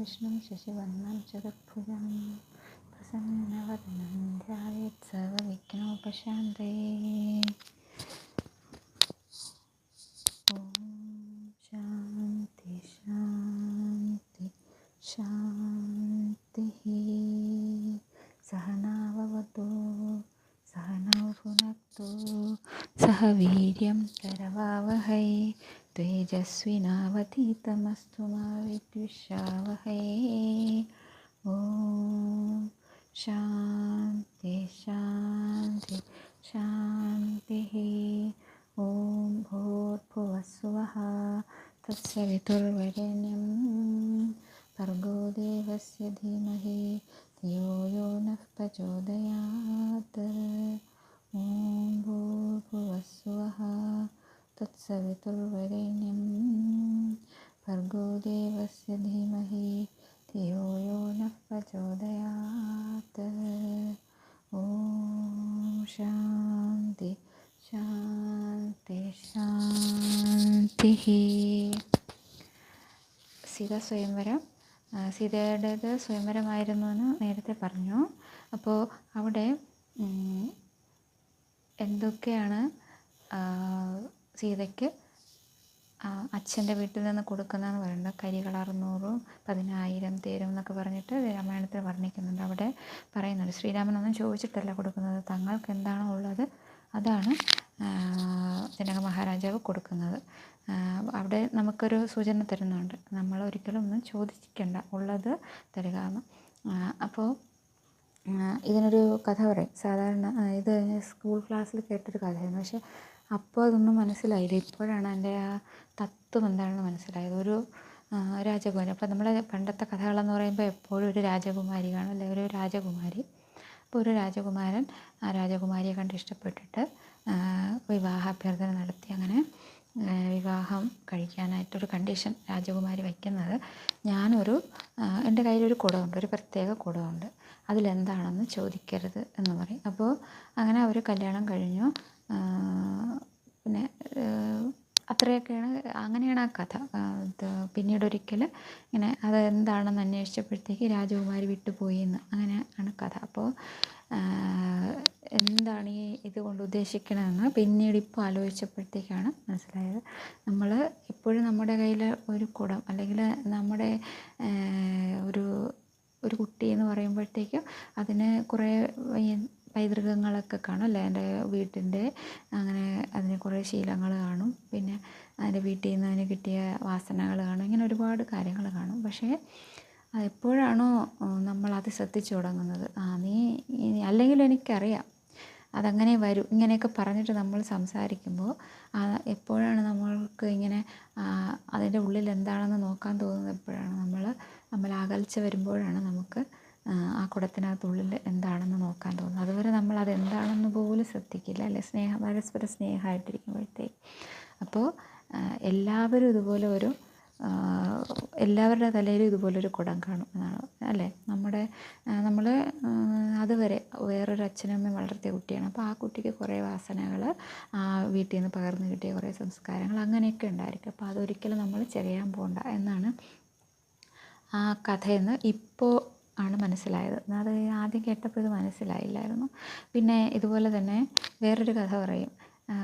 विष्णुं शशिवर्णं चतुर्भुजं प्रसन्नवदनं ध्यायेत् सर्वविघ्नोपशान्तये ॐ शान्तिः। सहनाववतु सहनौ भुनक्तु सह वीर्यं करवावहै तेजस्विनावतीतमस्तु मा विद्विषावहै ॐ शान्ति शान्ति शान्तिः ॐ भूर्भुवस्सुवः तस्य वितुर्वरेण्यं देवस्य धीमहि। धियो यो नः प्रचोदयात्। ॐ भुर्भुवस्वः। तुत्सवितुर्वरेण फर्गोदेवस्य धीमहि। धियो यो नः प्रचोदयात्। ॐ शान्ति शान्ति शान्तिः। सिता स्वयंवरं। സീതയുടേത് സ്വയംവരമായിരുന്നു എന്ന് നേരത്തെ പറഞ്ഞു. അപ്പോൾ അവിടെ എന്തൊക്കെയാണ് സീതയ്ക്ക് അച്ഛന്റെ വീട്ടിൽ നിന്ന് കൊടുക്കുന്നതെന്ന് പറയുന്നത്? കരികൾ അറുന്നൂറും പതിനായിരം തേരും എന്നൊക്കെ പറഞ്ഞിട്ട് രാമായണത്തിൽ വർണിക്കുന്നുണ്ട്. അവിടെ പറയുന്നുണ്ട്. ശ്രീരാമനൊന്നും ചോദിച്ചിട്ടല്ല കൊടുക്കുന്നത്. തങ്ങൾക്ക് എന്താണോ ഉള്ളത് അതാണ് ജനക മഹാരാജാവ് കൊടുക്കുന്നത്. അവിടെ നമുക്കൊരു സൂചന തരുന്നുണ്ട്. നമ്മൾ ഒരിക്കലും ഒന്നും ചോദിക്കണ്ട ഉള്ളത് തരിക എന്ന് അപ്പോൾ ഇതിനൊരു കഥ പറയും. സാധാരണ ഇത് സ്കൂൾ ക്ലാസ്സിൽ കേട്ടൊരു കഥയായിരുന്നു. പക്ഷേ അപ്പോൾ അതൊന്നും മനസ്സിലായില്ല. ഇപ്പോഴാണ് എന്റെ ആ തത്വം എന്താണെന്ന് മനസ്സിലായത്. ഒരു രാജകുമാരി. അപ്പോൾ നമ്മളെ പണ്ടത്തെ കഥകളെന്ന് പറയുമ്പോൾ എപ്പോഴും ഒരു രാജകുമാരി കാണും അല്ലെങ്കിൽ ഒരു രാജകുമാരി. അപ്പോൾ ഒരു രാജകുമാരൻ ആ രാജകുമാരിയെ കണ്ട് ഇഷ്ടപ്പെട്ടിട്ട് വിവാഹാഭ്യർത്ഥന നടത്തി. അങ്ങനെ വിവാഹം കഴിക്കാനായിട്ടൊരു കണ്ടീഷൻ രാജകുമാരി വയ്ക്കുന്നത് ഞാനൊരു എന്റെ കയ്യിലൊരു കുടമുണ്ട് ഒരു പ്രത്യേക കുടമുണ്ട്. അതിലെന്താണെന്ന് ചോദിക്കരുത് എന്ന് പറയും. അപ്പോൾ അങ്ങനെ അവർ കല്യാണം കഴിഞ്ഞു. പിന്നെ അത്രയൊക്കെയാണ് അങ്ങനെയാണ് ആ കഥ. ഇത് പിന്നീട് ഒരിക്കൽ ഇങ്ങനെ അത് എന്താണെന്ന് അന്വേഷിച്ചപ്പോഴത്തേക്ക് രാജകുമാരി വിട്ടുപോയി എന്ന് അങ്ങനെ ആണ് കഥ. അപ്പോൾ എന്താണ് ഈ ഇതുകൊണ്ട് ഉദ്ദേശിക്കണതെന്ന് പിന്നീട് ഇപ്പോൾ ആലോചിച്ചപ്പോഴത്തേക്കാണ് മനസ്സിലായത്. നമ്മൾ എപ്പോഴും നമ്മുടെ കയ്യിൽ ഒരു കുടം അല്ലെങ്കിൽ നമ്മുടെ ഒരു ഒരു കുട്ടി എന്ന് പറയുമ്പോഴത്തേക്കും അതിന് കുറേ പൈതൃകങ്ങളൊക്കെ കാണും. അല്ലേ? എന്റെ വീട്ടിന്റെ അങ്ങനെ അതിന് കുറേ ശീലങ്ങൾ കാണും. പിന്നെ അതിന്റെ വീട്ടിൽ നിന്ന് അതിന് കിട്ടിയ വാസനകൾ കാണും. ഇങ്ങനെ ഒരുപാട് കാര്യങ്ങൾ കാണും. പക്ഷേ എപ്പോഴാണോ നമ്മളത് ശ്രദ്ധിച്ചു തുടങ്ങുന്നത്? ആ നീ അല്ലെങ്കിൽ എനിക്കറിയാം. അതങ്ങനെ വരും. ഇങ്ങനെയൊക്കെ പറഞ്ഞിട്ട് നമ്മൾ സംസാരിക്കുമ്പോൾ എപ്പോഴാണ് നമ്മൾക്ക് ഇങ്ങനെ അതിന്റെ ഉള്ളിൽ എന്താണെന്ന് നോക്കാൻ തോന്നുന്നത്? എപ്പോഴാണ് നമ്മൾ നമ്മൾ അകൽച്ച വരുമ്പോഴാണ് നമുക്ക് ആ കുടത്തിനകത്തുള്ളിൽ എന്താണെന്ന് നോക്കാൻ തോന്നും അതുവരെ നമ്മൾ അതെന്താണെന്ന് പോലും ശ്രദ്ധിക്കില്ല അല്ലെ? സ്നേഹം പരസ്പര സ്നേഹമായിട്ടിരിക്കുമ്പോഴത്തേക്ക്. അപ്പോൾ എല്ലാവരും ഇതുപോലെ ഒരു എല്ലാവരുടെ തലയിലും ഇതുപോലൊരു കുടം കാണും എന്നാണ് അല്ലേ? നമ്മുടെ നമ്മൾ അതുവരെ വേറൊരു അച്ഛനമ്മ വളർത്തിയ കുട്ടിയാണ്. അപ്പോൾ ആ കുട്ടിക്ക് കുറേ വാസനകൾ ആ വീട്ടിൽ നിന്ന് പകർന്നു കിട്ടിയ കുറേ സംസ്കാരങ്ങൾ അങ്ങനെയൊക്കെ ഉണ്ടായിരിക്കും. അപ്പോൾ അതൊരിക്കലും നമ്മൾ ചെറിയാൻ പോകണ്ട എന്നാണ് ആ കഥയെന്ന് ഇപ്പോൾ ആണ് മനസ്സിലായത്. അത് ആദ്യം കേട്ടപ്പോൾ ഇത് മനസ്സിലായില്ലായിരുന്നു. പിന്നെ ഇതുപോലെ തന്നെ വേറൊരു കഥ പറയും.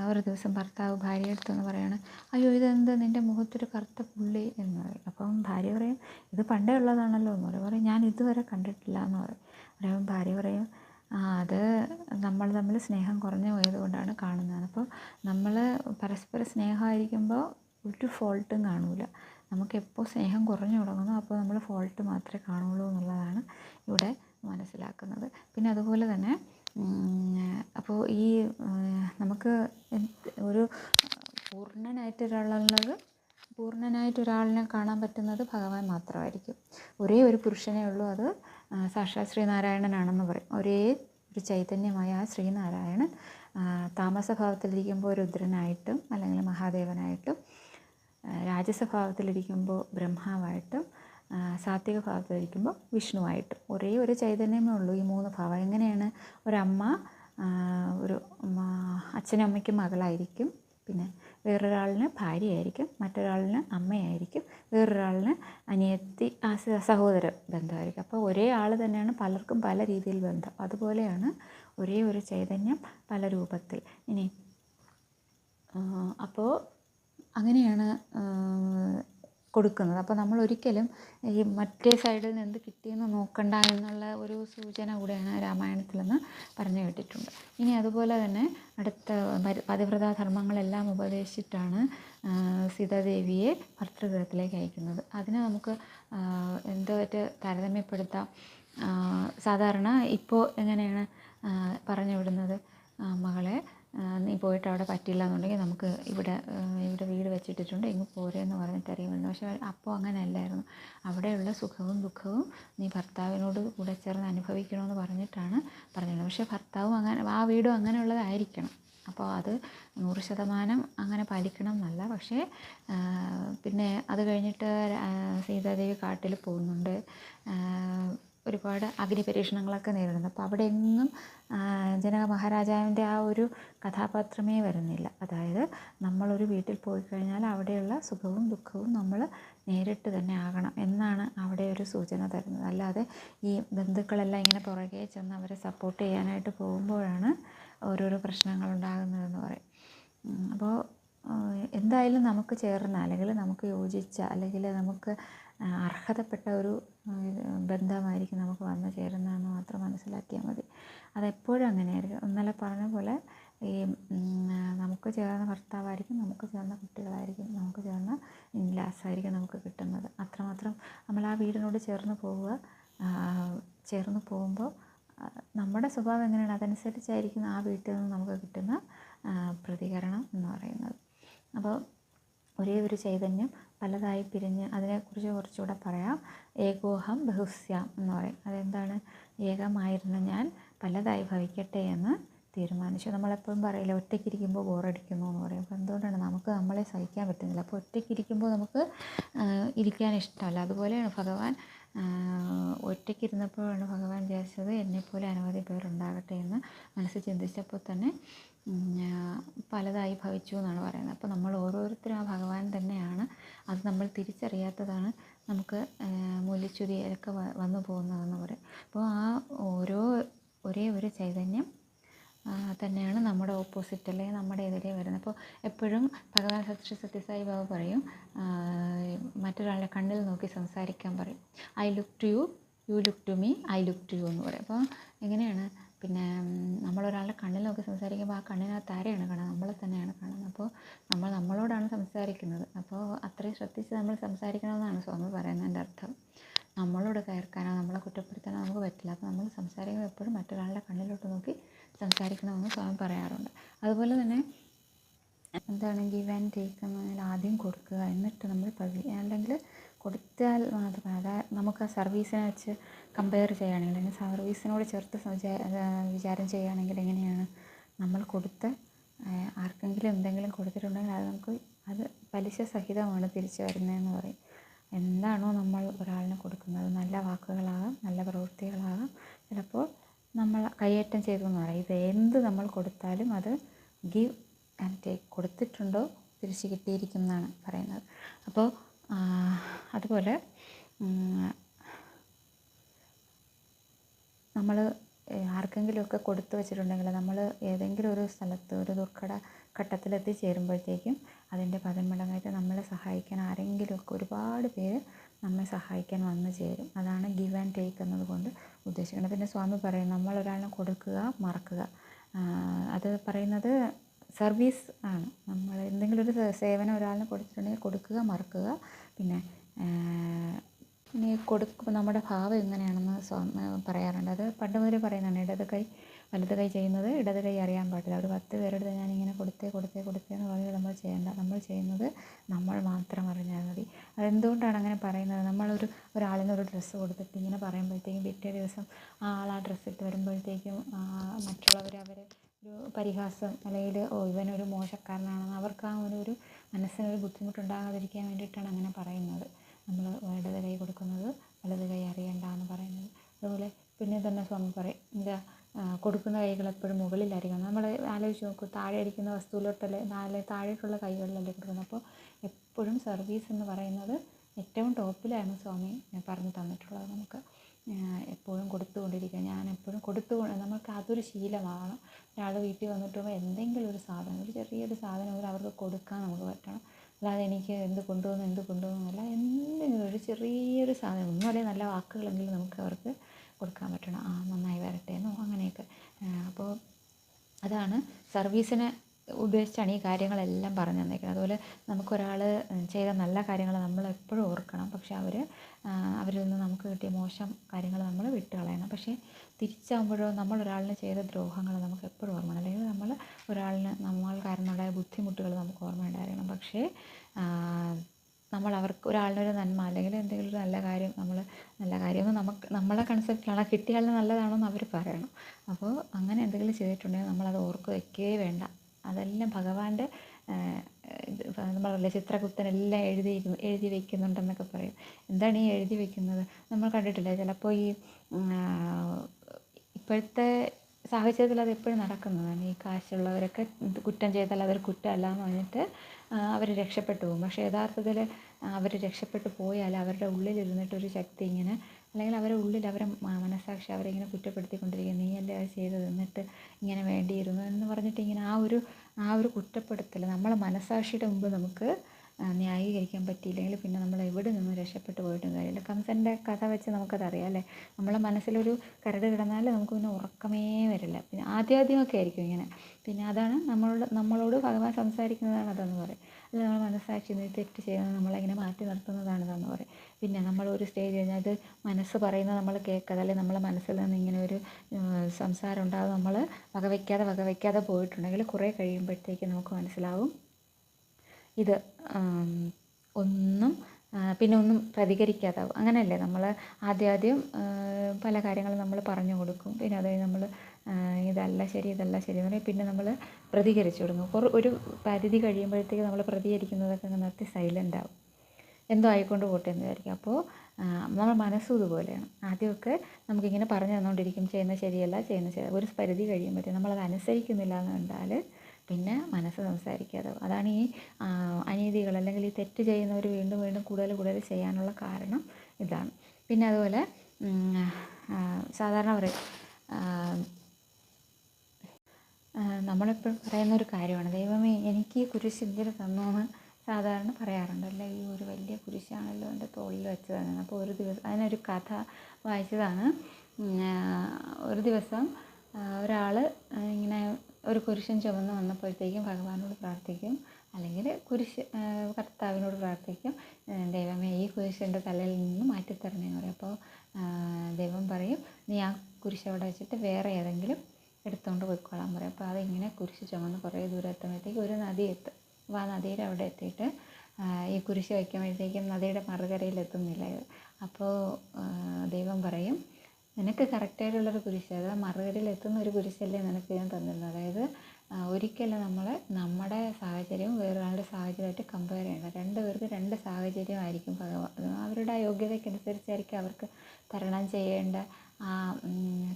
ഒരു ദിവസം ഭർത്താവ് ഭാര്യ അടുത്തൊന്ന് പറയാണ് അയ്യോ ഇതെന്ത് നിന്റെ മുഖത്തൊരു കറുത്ത പുള്ളി? എന്ന് പറയും. അപ്പം ഭാര്യ പറയും ഇത് പണ്ടേ ഉള്ളതാണല്ലോ. എന്ന് പറയും. പറയും ഞാൻ ഇതുവരെ കണ്ടിട്ടില്ല എന്ന് പറയും. പറയുമ്പോൾ ഭാര്യ പറയും അത് നമ്മൾ തമ്മിൽ സ്നേഹം കുറഞ്ഞു പോയത് കൊണ്ടാണ് കാണുന്നത് അപ്പോൾ നമ്മൾ പരസ്പര സ്നേഹമായിരിക്കുമ്പോൾ ഒരു ഫോൾട്ടും കാണില്ല നമുക്ക് എപ്പോൾ സ്നേഹം കുറഞ്ഞു തുടങ്ങുന്നു അപ്പോൾ നമ്മൾ ഫോൾട്ട് മാത്രമേ കാണുള്ളൂ എന്നുള്ളതാണ് ഇവിടെ മനസ്സിലാക്കുന്നത്. പിന്നെ അതുപോലെ തന്നെ അപ്പോൾ ഈ നമുക്ക് ഒരു പൂർണനായിട്ട് ഒരാളുള്ളത് പൂർണനായിട്ട് ഒരാളിനെ കാണാൻ പറ്റുന്നത് ഭഗവാൻ മാത്രമായിരിക്കും. ഒരേ ഒരു പുരുഷനേ ഉള്ളൂ അത് സാക്ഷാത് ശ്രീനാരായണനാണെന്ന് പറയും. ഒരേ ഒരു ചൈതന്യമായ ആ ശ്രീനാരായണൻ താമസഭാവത്തിലിരിക്കുമ്പോൾ രുദ്രനായിട്ടും അല്ലെങ്കിൽ മഹാദേവനായിട്ടും രാജസ്വഭാവത്തിലിരിക്കുമ്പോൾ ബ്രഹ്മാവായിട്ടും സാത്വിക ഭാവത്തിലിരിക്കുമ്പോൾ വിഷ്ണുവായിട്ടും. ഒരേ ഒരു ചൈതന്യമേ ഉള്ളൂ. ഈ മൂന്ന് ഭാവം എങ്ങനെയാണ്? ഒരമ്മ ഒരു അച്ഛനും അമ്മയ്ക്കും മകളായിരിക്കും. പിന്നെ വേറൊരാളിന് ഭാര്യയായിരിക്കും. മറ്റൊരാളിന് അമ്മയായിരിക്കും. വേറൊരാളിന് അനിയത്തി സഹോദര ബന്ധമായിരിക്കും. അപ്പോൾ ഒരേ ആൾ തന്നെയാണ് പലർക്കും പല രീതിയിൽ ബന്ധം. അതുപോലെയാണ് ഒരേ ഒരു ചൈതന്യം പല രൂപത്തിൽ. ഇനി അപ്പോൾ അങ്ങനെയാണ് കൊടുക്കുന്നത്. അപ്പോൾ നമ്മൾ ഒരിക്കലും ഈ മറ്റേ സൈഡിൽ നിന്ന് കിട്ടിയെന്ന് നോക്കണ്ട എന്നുള്ള ഒരു സൂചന കൂടെയാണ് രാമായണത്തിൽ നിന്ന് പറഞ്ഞു കേട്ടിട്ടുണ്ട്. ഇനി അതുപോലെ തന്നെ അടുത്ത പതിവ്രതാ ധർമ്മങ്ങളെല്ലാം ഉപദേശിച്ചിട്ടാണ് സീതാദേവിയെ ഭർത്തൃഗൃഹത്തിലേക്ക് അയക്കുന്നത്. അതിന് നമുക്ക് എന്തുമായിട്ട് താരതമ്യപ്പെടുത്താം. സാധാരണ ഇപ്പോൾ എങ്ങനെയാണ് പറഞ്ഞു വിടുന്നത്? മകളെ നീ പോയിട്ട് അവിടെ പറ്റില്ല എന്നുണ്ടെങ്കിൽ നമുക്ക് ഇവിടെ ഇവിടെ വീട് വെച്ചിട്ടിട്ടുണ്ട് ഇങ്ങ് പോരെന്ന് പറഞ്ഞിട്ട് അറിയുമായിരുന്നു പക്ഷേ അപ്പോൾ അങ്ങനെയല്ലായിരുന്നു. അവിടെയുള്ള സുഖവും ദുഃഖവും നീ ഭർത്താവിനോട് കൂടെ ചേർന്ന് അനുഭവിക്കണമെന്ന് പറഞ്ഞിട്ടാണ് പറഞ്ഞത്. പക്ഷേ ഭർത്താവും അങ്ങനെ ആ വീടും അങ്ങനെയുള്ളതായിരിക്കണം. അപ്പോൾ അത് നൂറ് ശതമാനം അങ്ങനെ പാലിക്കണം എന്നല്ല. പക്ഷേ പിന്നെ അത് കഴിഞ്ഞിട്ട് സീതാദേവി കാട്ടിൽ പോകുന്നുണ്ട്. ഒരുപാട് അഗ്നിപരീക്ഷണങ്ങളൊക്കെ നേരിടുന്നു അപ്പോൾ അവിടെ എങ്ങും ജനക മഹാരാജാവിന്റെ ആ ഒരു കഥാപാത്രമേ വരുന്നില്ല. അതായത് നമ്മളൊരു വീട്ടിൽ പോയി കഴിഞ്ഞാൽ അവിടെയുള്ള സുഖവും ദുഃഖവും നമ്മൾ നേരിട്ട് തന്നെ ആകണം എന്നാണ് അവിടെ ഒരു സൂചന തരുന്നത്. അല്ലാതെ ഈ ബന്ധുക്കളെല്ലാം ഇങ്ങനെ പുറകെ ചെന്ന് അവരെ സപ്പോർട്ട് ചെയ്യാനായിട്ട് പോകുമ്പോഴാണ് ഓരോരോ പ്രശ്നങ്ങൾ ഉണ്ടാകുന്നതെന്ന് പറയും. അപ്പോൾ എന്തായാലും നമുക്ക് ചേർന്ന അല്ലെങ്കിൽ നമുക്ക് യോജിച്ച അല്ലെങ്കിൽ നമുക്ക് അർഹതപ്പെട്ട ഒരു ബന്ധമായിരിക്കും നമുക്ക് വന്നു ചേരുന്നതെന്ന് മാത്രം മനസ്സിലാക്കിയാൽ മതി. അതെപ്പോഴും അങ്ങനെയായിരിക്കും. ഇന്നലെ പറഞ്ഞ പോലെ ഈ നമുക്ക് ചേർന്ന ഭർത്താവായിരിക്കും നമുക്ക് ചേർന്ന കുട്ടികളായിരിക്കും നമുക്ക് ചേർന്ന ഇൻലാസായിരിക്കും നമുക്ക് കിട്ടുന്നത്. അത്രമാത്രം നമ്മൾ ആ വീടിനോട് ചേർന്ന് പോവുക ചേർന്ന് പോകുമ്പോൾ നമ്മുടെ സ്വഭാവം എങ്ങനെയാണ്? അതനുസരിച്ചായിരിക്കും ആ വീട്ടിൽ നിന്ന് നമുക്ക് കിട്ടുന്ന പ്രതികരണം എന്ന് പറയുന്നത്. അപ്പോൾ ഒരേ ഒരു ചൈതന്യം പലതായി പിരിഞ്ഞ് അതിനെക്കുറിച്ച് കുറച്ചുകൂടെ പറയാം. ഏകോഹം ബഹുസ്യാം എന്ന് പറയും. അതെന്താണ്? ഏകമായിരുന്ന ഞാൻ പലതായി ഭവിക്കട്ടെ എന്ന് തീരുമാനിച്ചു. നമ്മളെപ്പോഴും പറയില്ല ഒറ്റയ്ക്കിരിക്കുമ്പോൾ ബോറടിക്കുന്നു എന്ന് പറയും. അപ്പോൾ എന്തുകൊണ്ടാണ്? നമുക്ക് നമ്മളെ സഹിക്കാൻ പറ്റുന്നില്ല. അപ്പോൾ ഒറ്റയ്ക്കിരിക്കുമ്പോൾ നമുക്ക് ഇരിക്കാൻ ഇഷ്ടമല്ല. അതുപോലെയാണ് ഭഗവാൻ ഒറ്റയ്ക്കിരുന്നപ്പോഴാണ് ഭഗവാൻ വിചാരിച്ചത് എന്നെപ്പോലെ അനവധി പേരുണ്ടാകട്ടെ എന്ന് മനസ്സിൽ ചിന്തിച്ചപ്പോൾ തന്നെ പലതായി ഭവിച്ചു എന്നാണ് പറയുന്നത്. അപ്പോൾ നമ്മൾ ഓരോരുത്തരും ആ ഭഗവാൻ തന്നെയാണ്. അത് നമ്മൾ തിരിച്ചറിയാത്തതാണ് നമുക്ക് മൂല്യച്യുതിയൊക്കെ വന്നു പോകുന്നതെന്ന് പറയും. അപ്പോൾ ആ ഓരോ ഒരേ ഒരു ചൈതന്യം തന്നെയാണ് നമ്മുടെ ഓപ്പോസിറ്റ് അല്ലെങ്കിൽ നമ്മുടെ എതിരെ വരുന്നത്. അപ്പോൾ എപ്പോഴും ഭഗവാൻ ശ്രീ സത്യസായി ബാബ പറയും മറ്റൊരാളുടെ കണ്ണിൽ നോക്കി സംസാരിക്കാൻ പറയും. I look to you you look to me I look to you എന്ന് പറയും. അപ്പോൾ എങ്ങനെയാണ്? പിന്നെ നമ്മളൊരാളുടെ കണ്ണിൽ നോക്കി സംസാരിക്കുമ്പോൾ ആ കണ്ണിനകത്ത് ആരെയാണ് കാണുന്നത്? നമ്മളെ തന്നെയാണ് കാണുന്നത്. അപ്പോൾ നമ്മൾ നമ്മളോടാണ് സംസാരിക്കുന്നത്. അപ്പോൾ അത്രയും ശ്രദ്ധിച്ച് നമ്മൾ സംസാരിക്കണമെന്നാണ് സ്വാമി പറയുന്നതിന്റെ അർത്ഥം. നമ്മളോട് കയർക്കാനോ നമ്മളെ കുറ്റപ്പെടുത്താനോ നമുക്ക് പറ്റില്ല. അപ്പോൾ നമ്മൾ സംസാരിക്കുമ്പോൾ എപ്പോഴും മറ്റൊരാളുടെ കണ്ണിലോട്ട് നോക്കി സംസാരിക്കണമെന്ന് സ്വാമി പറയാറുണ്ട്. അതുപോലെ തന്നെ എന്താണ് ഗിവ് ആൻഡ് ടേക്ക് എന്ന് പറഞ്ഞാൽ ആദ്യം കൊടുക്കുക എന്നിട്ട് നമ്മൾ പകുതി അല്ലെങ്കിൽ കൊടുത്താൽ മാത്രമേ അതായത് നമുക്ക് ആ സർവീസിനെ വെച്ച് കമ്പയർ ചെയ്യുകയാണെങ്കിൽ അല്ലെങ്കിൽ സർവീസിനോട് ചേർത്ത് വിചാരം ചെയ്യുകയാണെങ്കിൽ എങ്ങനെയാണ്? നമ്മൾ കൊടുത്ത് ആർക്കെങ്കിലും എന്തെങ്കിലും കൊടുത്തിട്ടുണ്ടെങ്കിൽ അത് നമുക്ക് അത് പലിശ സഹിതമാണ് തിരിച്ചു വരുന്നതെന്ന് പറയും. എന്താണോ നമ്മൾ ഒരാളിന് കൊടുക്കുന്നത്. നല്ല വാക്കുകളാകാം നല്ല പ്രവൃത്തികളാകാം. ചിലപ്പോൾ നമ്മൾ കൈയേറ്റം ചെയ്തു എന്ന് പറയും. ഇത് എന്ത് നമ്മൾ കൊടുത്താലും അത് ഗിവ് ആൻഡ് ടേക്ക് കൊടുത്തിട്ടുണ്ടോ തിരിച്ച് കിട്ടിയിരിക്കും എന്നാണ് പറയുന്നത്. അപ്പോൾ അതുപോലെ നമ്മൾ ആർക്കെങ്കിലുമൊക്കെ കൊടുത്തു വെച്ചിട്ടുണ്ടെങ്കിൽ നമ്മൾ ഏതെങ്കിലും ഒരു സ്ഥലത്ത് ഒരു ദുർഘട ഘട്ടത്തിൽ അതിന്റെ അതിന്റെ പതിന്മടങ്ങായിട്ട് നമ്മളെ സഹായിക്കാൻ ആരെങ്കിലുമൊക്കെ ഒരുപാട് പേര് നമ്മെ സഹായിക്കാൻ വന്നു ചേരും. അതാണ് ഗിവ് ആൻഡ് ടേക്ക് എന്നതുകൊണ്ട് ഉദ്ദേശിക്കുന്നത്. പിന്നെ സ്വാമി പറയും നമ്മൾ ഒരാളിനെ കൊടുക്കുക മറക്കുക. അത് പറയുന്നത് സർവീസ് ആണ്. നമ്മൾ എന്തെങ്കിലും ഒരു സേവനം ഒരാളിന് കൊടുത്തിട്ടുണ്ടെങ്കിൽ കൊടുക്കുക മറക്കുക. പിന്നെ ഇനി കൊടുക്കുമ്പോൾ നമ്മുടെ ഭാവം എങ്ങനെയാണെന്ന് സ്വാമി പറയാറുണ്ട്. അത് പണ്ട് മുതലേ പറയുന്നുണ്ട്. ഇടത് കൈ വലത് കൈ ചെയ്യുന്നത് ഇടത് കൈ അറിയാൻ പാടില്ല. ഒരു പത്ത് ഞാൻ ഞാനിങ്ങനെ കൊടുത്തേ കൊടുത്തേ കൊടുത്തേ എന്ന് പറഞ്ഞ് നമ്മൾ ചെയ്യേണ്ട നമ്മൾ ചെയ്യുന്നത് നമ്മൾ മാത്രം അറിഞ്ഞാൽ മതി. അതെന്തുകൊണ്ടാണ് അങ്ങനെ പറയുന്നത്? നമ്മളൊരു ഒരാളിന് ഒരു ഡ്രസ്സ് കൊടുത്തിട്ട് ഇങ്ങനെ പറയുമ്പോഴത്തേക്കും പിറ്റേ ദിവസം ആ ആൾ ആ ഡ്രസ്സ് ഇട്ട് വരുമ്പോഴത്തേക്കും മറ്റുള്ളവർ അവരെ ഒരു പരിഹാസം അല്ലെങ്കിൽ ഓ ഇവനൊരു മോശക്കാരനാണെന്ന് അവർക്ക് ആ ഒരു മനസ്സിനൊരു ബുദ്ധിമുട്ടുണ്ടാകാതിരിക്കാൻ വേണ്ടിയിട്ടാണ് അങ്ങനെ പറയുന്നത്. നമ്മൾ ഇടത് കൈ കൊടുക്കുന്നത് വലത് കൈ അറിയണ്ട എന്ന് പറയുന്നത്. അതുപോലെ പിന്നെ തന്നെ സ്വാമി പറയും എന്താ കൊടുക്കുന്ന കൈകൾ എപ്പോഴും മുകളിലായിരിക്കണം. നമ്മൾ ആലോചിച്ച് നോക്കൂ താഴെ ഇരിക്കുന്ന വസ്തുവിലോട്ടല്ലേ നാല് താഴേക്കുള്ള കൈകളിലല്ലേ കൊടുക്കുന്നത്. അപ്പോൾ എപ്പോഴും സർവീസ് എന്ന് പറയുന്നത് ഏറ്റവും ടോപ്പിലാണ് സ്വാമി പറഞ്ഞു തന്നിട്ടുള്ളത് നമുക്ക്. എപ്പോഴും കൊടുത്തുകൊണ്ടിരിക്കുക. ഞാൻ എപ്പോഴും കൊടുത്തു നമുക്ക് അതൊരു ശീലമാകണം. ഒരാൾ വീട്ടിൽ വന്നിട്ട് എന്തെങ്കിലും ഒരു സാധനം ഒരു ചെറിയൊരു സാധനം പോലും അവർക്ക് കൊടുക്കാൻ നമുക്ക് പറ്റണം. അല്ലാതെ എനിക്ക് എന്ത് കൊണ്ടുവന്നു എന്ത് കൊണ്ടുവന്നു അല്ല എന്തെങ്കിലും ഒരു ചെറിയൊരു സാധനം ഒന്നും അല്ലെങ്കിൽ നല്ല വാക്കുകളെങ്കിലും നമുക്ക് അവർക്ക് കൊടുക്കാൻ പറ്റണം. ആ നന്നായി വരട്ടെ എന്നോ അങ്ങനെയൊക്കെ. അപ്പോൾ അതാണ് സർവീസിനെ ഉദ്ദേശിച്ചാണ് ഈ കാര്യങ്ങളെല്ലാം പറഞ്ഞു തന്നേക്കുന്നത്. അതുപോലെ നമുക്കൊരാൾ ചെയ്ത നല്ല കാര്യങ്ങൾ നമ്മൾ എപ്പോഴും ഓർക്കണം. പക്ഷെ അവർ അവരിൽ നിന്ന് നമുക്ക് കിട്ടിയ മോശം കാര്യങ്ങൾ നമ്മൾ വിട്ട് കളയണം പക്ഷേ തിരിച്ചാകുമ്പോഴോ നമ്മൾ ഒരാളിന് ചെയ്ത ദ്രോഹങ്ങൾ നമുക്ക് എപ്പോഴും ഓർമ്മ അല്ലെങ്കിൽ നമ്മൾ ഒരാളിന് നമ്മൾ കാരണം ഉണ്ടായ ബുദ്ധിമുട്ടുകൾ നമുക്ക് ഓർമ്മ ഉണ്ടായിരിക്കണം പക്ഷേ നമ്മൾ അവർക്ക് ഒരാളിനൊരു നന്മ അല്ലെങ്കിൽ എന്തെങ്കിലും ഒരു നല്ല കാര്യം നമ്മൾ നല്ല കാര്യമെന്ന് നമുക്ക് നമ്മളെ കൺസെപ്റ്റിലാണ് കിട്ടിയാലും നല്ലതാണെന്ന് അവർ പറയണം. അപ്പോൾ അങ്ങനെ എന്തെങ്കിലും ചെയ്തിട്ടുണ്ടെങ്കിൽ നമ്മളത് ഓർക്ക് വയ്ക്കുകയേ വേണ്ട. അതെല്ലാം ഭഗവാന്റെ നമ്മൾ പറയില്ലേ ചിത്രകുത്തനെല്ലാം എഴുതി എഴുതി വെക്കുന്നുണ്ടെന്നൊക്കെ പറയും. എന്താണ് ഈ എഴുതി വെക്കുന്നത്? നമ്മൾ കണ്ടിട്ടില്ലേ? ചിലപ്പോൾ ഈ ഇപ്പോഴത്തെ സാഹചര്യത്തിൽ അത് എപ്പോഴും നടക്കുന്നതാണ്. ഈ കാശുള്ളവരൊക്കെ കുറ്റം ചെയ്താൽ അതൊരു കുറ്റമല്ല എന്ന് പറഞ്ഞിട്ട് അവർ രക്ഷപ്പെട്ടു പോകും. പക്ഷേ യഥാർത്ഥത്തിൽ അവർ രക്ഷപ്പെട്ടു പോയാൽ അവരുടെ ഉള്ളിലിരുന്നിട്ട് ഒരു ശക്തി ഇങ്ങനെ അല്ലെങ്കിൽ അവരുടെ ഉള്ളിൽ അവരെ മനസ്സാക്ഷി അവരെ ഇങ്ങനെ കുറ്റപ്പെടുത്തിക്കൊണ്ടിരിക്കുക നീയല്ലേ അത് ചെയ്തത്? എന്നിട്ട് ഇങ്ങനെ വേണ്ടിയിരുന്നു എന്ന് പറഞ്ഞിട്ട് ഇങ്ങനെ ആ ഒരു ആ ഒരു കുറ്റപ്പെടുത്തൽ നമ്മളെ മനസ്സാക്ഷിയുടെ മുമ്പ് നമുക്ക് ന്യായീകരിക്കാൻ പറ്റിയില്ലെങ്കിൽ പിന്നെ നമ്മൾ എവിടെ നിന്നും രക്ഷപ്പെട്ടു പോയിട്ടും കാര്യമില്ല. കംസന്റെ കഥ വെച്ച് നമുക്കതറിയാം അല്ലേ? നമ്മളെ മനസ്സിലൊരു കരട് കിടന്നാൽ നമുക്ക് പിന്നെ ഉറക്കമേ വരില്ല. പിന്നെ ആദ്യാദ്യമൊക്കെ ആയിരിക്കും ഇങ്ങനെ. പിന്നെ അതാണ് നമ്മളോട് നമ്മളോട് ഭഗവാൻ സംസാരിക്കുന്നതാണ് അതെന്ന് പറയും. അല്ല നമ്മൾ മനസ്സാക്ഷി തെറ്റ് ചെയ്യുന്നത് നമ്മളെങ്ങനെ മാറ്റി നിർത്തുന്നതാണ് ഇതെന്ന് പറയും. പിന്നെ നമ്മൾ ഒരു സ്റ്റേജ് കഴിഞ്ഞാൽ അത് മനസ്സ് പറയുന്നത് നമ്മൾ കേൾക്കാതെ അല്ലെങ്കിൽ നമ്മളെ മനസ്സിൽ നിന്ന് ഇങ്ങനെ ഒരു സംസാരം ഉണ്ടാകും നമ്മൾ വകവയ്ക്കാതെ വകവയ്ക്കാതെ പോയിട്ടുണ്ടെങ്കിൽ കുറേ കഴിയുമ്പോഴത്തേക്ക് നമുക്ക് മനസ്സിലാവും ഇത് ഒന്നും പിന്നെ ഒന്നും പ്രതികരിക്കാതാവും. അങ്ങനെയല്ലേ നമ്മൾ ആദ്യം പല കാര്യങ്ങളും നമ്മൾ പറഞ്ഞു കൊടുക്കും. പിന്നെ അത് നമ്മൾ ഇതല്ല ശരി ഇതല്ല ശരി എന്ന് പിന്നെ നമ്മൾ പ്രതികരിച്ചു തുടങ്ങും കുറ ഒരു പരിധി കഴിയുമ്പോഴത്തേക്ക് നമ്മൾ പ്രതികരിക്കുന്നതൊക്കെ നിർത്തി സൈലന്റ് ആവും. എന്തോ ആയിക്കൊണ്ട് പോട്ടെ എന്ന് വിചാരിക്കും. അപ്പോൾ നമ്മൾ മനസ്സും ഇതുപോലെയാണ്. ആദ്യമൊക്കെ നമുക്കിങ്ങനെ പറഞ്ഞു തന്നുകൊണ്ടിരിക്കും ചെയ്യുന്ന ശരിയല്ല ചെയ്യുന്ന ശരി ഒരു പരിധി കഴിയുമ്പോഴത്തേക്കും നമ്മളത് അനുസരിക്കുന്നില്ല എന്ന് കണ്ടാൽ പിന്നെ മനസ്സ് സംസാരിക്കാതെ. അതാണ് ഈ അനീതികൾ അല്ലെങ്കിൽ ഈ തെറ്റ് ചെയ്യുന്നവർ വീണ്ടും വീണ്ടും കൂടുതൽ കൂടുതൽ ചെയ്യാനുള്ള കാരണം ഇതാണ്. പിന്നെ അതുപോലെ സാധാരണ പറയും പറയുന്ന ഒരു കാര്യമാണ്. ദൈവമേ എനിക്ക് ഈ കുരിശ് ഇതിന് തന്നു എന്ന് സാധാരണ പറയാറുണ്ട്. അല്ലേ ഈ ഒരു വലിയ കുരിശാണല്ലോ എന്റെ തോളിൽ വെച്ചതാണ് അപ്പോൾ ഒരു ദിവസം അതിനൊരു കഥ വായിച്ചതാണ്. ഒരു ദിവസം ഒരാൾ ഇങ്ങനെ ഒരു കുരിശൻ ചുമന്ന് വന്നപ്പോഴത്തേക്കും ഭഗവാനോട് പ്രാർത്ഥിക്കും. അല്ലെങ്കിൽ കുരിശ് കർത്താവിനോട് പ്രാർത്ഥിക്കും. ദൈവമേ ഈ കുരിശ് എന്റെ തലയിൽ നിന്ന് മാറ്റിത്തരണേന്ന് പറയും. അപ്പോൾ ദൈവം പറയും നീ ആ കുരിശ് അവിടെ വെച്ചിട്ട് വേറെ ഏതെങ്കിലും എടുത്തുകൊണ്ട് പോയിക്കോളാൻ പറയും. അപ്പോൾ അതിങ്ങനെ കുരിശ് ചുമന്ന് കുറേ ദൂരം എത്തുമ്പോഴത്തേക്കും ഒരു നദി എത്തും അപ്പോൾ ആ നദിയുടെ അവിടെ എത്തിയിട്ട് ഈ കുരിശ് വയ്ക്കുമ്പോഴത്തേക്കും നദിയുടെ മറുകരയിൽ എത്തുന്നില്ല. അപ്പോൾ ദൈവം പറയും നിനക്ക് കറക്റ്റായിട്ടുള്ളൊരു കുരിശ് അതായത് മറുകരയിൽ എത്തുന്ന ഒരു കുരിശല്ലേ നിനക്ക് ഞാൻ തന്നിരുന്നത്. അതായത് ഒരിക്കലും നമ്മൾ നമ്മുടെ സാഹചര്യവും വേറൊരാളുടെ സാഹചര്യമായിട്ട് കമ്പയർ ചെയ്യണം രണ്ട് പേർക്ക് രണ്ട് സാഹചര്യമായിരിക്കും ഭഗവാൻ അവരുടെ ആ യോഗ്യതയ്ക്കനുസരിച്ചായിരിക്കും അവർക്ക് തരണം ചെയ്യേണ്ട ആ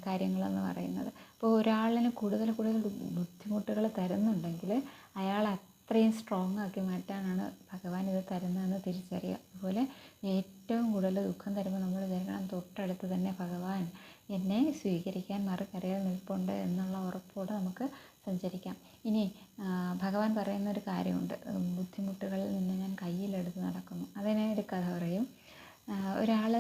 കാര്യങ്ങളെന്ന് പറയുന്നത്. അപ്പോൾ ഒരാളിന് കൂടുതൽ കൂടുതൽ ബുദ്ധിമുട്ടുകൾ തരുന്നുണ്ടെങ്കിൽ അയാൾ അത്രയും സ്ട്രോങ് ആക്കി മാറ്റാനാണ് ഭഗവാൻ ഇത് തരുന്നതെന്ന് തിരിച്ചറിയുക അതുപോലെ ഏറ്റവും കൂടുതൽ ദുഃഖം തരുമ്പോൾ നമ്മൾ വിചാരിക്കണം തൊട്ടടുത്ത് തന്നെ ഭഗവാൻ എന്നെ സ്വീകരിക്കാൻ മറുകരയിൽ നിൽപ്പുണ്ട് എന്നുള്ള ഉറപ്പോടെ നമുക്ക് സഞ്ചരിക്കാം. ഇനി ഭഗവാൻ പറയുന്ന ഒരു കാര്യമുണ്ട്. ബുദ്ധിമുട്ടുകളിൽ നിന്ന് ഞാൻ കയ്യിലെടുത്ത് നടക്കുന്നു. അതിനെ ഒരു കഥ പറയും. ഒരാൾ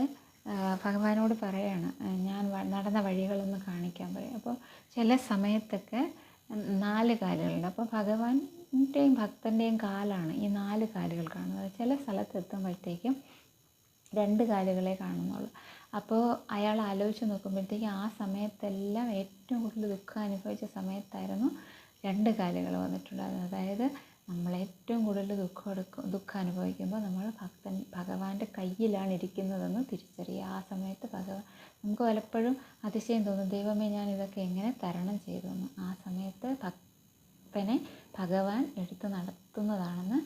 ഭഗവാനോട് പറയാണ് ഞാൻ നടന്ന വഴികളൊന്ന് കാണിക്കാൻ പറയും. അപ്പോൾ ചില സമയത്തൊക്കെ നാല് കാലുകളുണ്ട്. അപ്പോൾ ഭഗവാന്റെയും ഭക്തന്റെയും കാലാണ് ഈ നാല് കാലുകൾ കാണുന്നത്. ചില സ്ഥലത്ത് എത്തുമ്പോഴത്തേക്കും രണ്ട് കാലുകളെ കാണുന്നുള്ളൂ. അപ്പോൾ അയാൾ ആലോചിച്ച് നോക്കുമ്പോഴത്തേക്കും ആ സമയത്തെല്ലാം ഏറ്റവും കൂടുതൽ ദുഃഖം അനുഭവിച്ച സമയത്തായിരുന്നു രണ്ട് കാലുകൾ വന്നിട്ടുണ്ടായിരുന്നത്. അതായത് നമ്മൾ ഏറ്റവും കൂടുതൽ ദുഃഖം എടുക്കും ദുഃഖം അനുഭവിക്കുമ്പോൾ നമ്മൾ ഭക്തൻ ഭഗവാന്റെ കയ്യിലാണ് ഇരിക്കുന്നതെന്ന് തിരിച്ചറിയുക. ആ സമയത്ത് ഭഗവാൻ നമുക്ക് പലപ്പോഴും അതിശയം തോന്നും ദൈവമേ ഞാൻ ഇതൊക്കെ എങ്ങനെ തരണം ചെയ്തു ആ സമയത്ത് ഭക്തനെ ഭഗവാൻ എടുത്ത് നടത്തുന്നതാണെന്ന്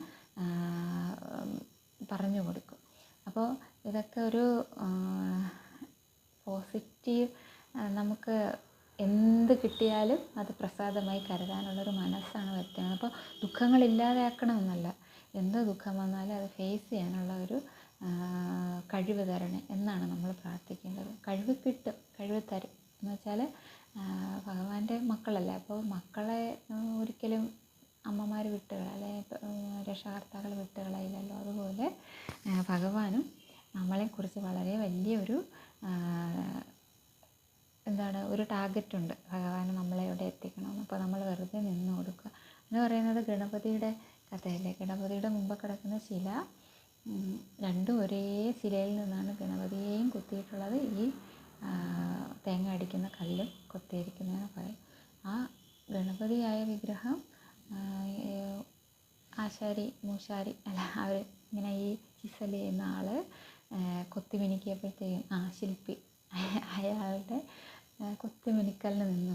പറഞ്ഞു കൊടുക്കും. അപ്പോൾ ഇതൊക്കെ ഒരു പോസിറ്റീവ് നമുക്ക് എന്ത് കിട്ടിയാലും അത് പ്രസാദമായി കരുതാനുള്ളൊരു മനസ്സാണ് വരുത്തുന്നത് അപ്പോൾ എന്നല്ല എന്ത് ദുഃഖം വന്നാലും അത് ഫേസ് ചെയ്യാനുള്ള ഒരു കഴിവ് തരണേ എന്നാണ് നമ്മൾ പ്രാർത്ഥിക്കേണ്ടത്. കഴിവ് കിട്ടും കഴിവ് തരും. എന്ന് വെച്ചാൽ ഭഗവാന്റെ മക്കളല്ലേ? അപ്പോൾ മക്കളെ ഒരിക്കലും അമ്മമാർ വിട്ട് അല്ലെങ്കിൽ രക്ഷകർത്താക്കൾ വിട്ട് കളയില്ലല്ലോ അതുപോലെ ഭഗവാനും നമ്മളെക്കുറിച്ച് വളരെ വലിയ ഒരു എന്താണ് ഒരു ടാർഗറ്റ് ഉണ്ട്. ഭഗവാന് നമ്മളെ എവിടെ എത്തിക്കണം അപ്പോൾ നമ്മൾ വെറുതെ നിന്ന് കൊടുക്കുക എന്ന് പറയുന്നത് ഗണപതിയുടെ കഥയല്ലേ? ഗണപതിയുടെ മുമ്പ് കിടക്കുന്ന ശില രണ്ടും ഒരേ ശിലയിൽ നിന്നാണ് ഗണപതിയെയും കുത്തിയിട്ടുള്ളത്. ഈ തേങ്ങ അടിക്കുന്ന കല്ലും കൊത്തിയിരിക്കുന്നതെന്ന് പറയും ആ ഗണപതിയായ വിഗ്രഹം ആശാരി മൂശാരി അല്ല അവർ ഇങ്ങനെ ഈ ചിസൽ ചെയ്യുന്ന ആൾ കൊത്തി മിനുക്കിയപ്പോഴത്തേക്കും ആ ശില്പി അയാളുടെ ആ, കൊത്തി മിനുക്കലിന് നിന്ന്.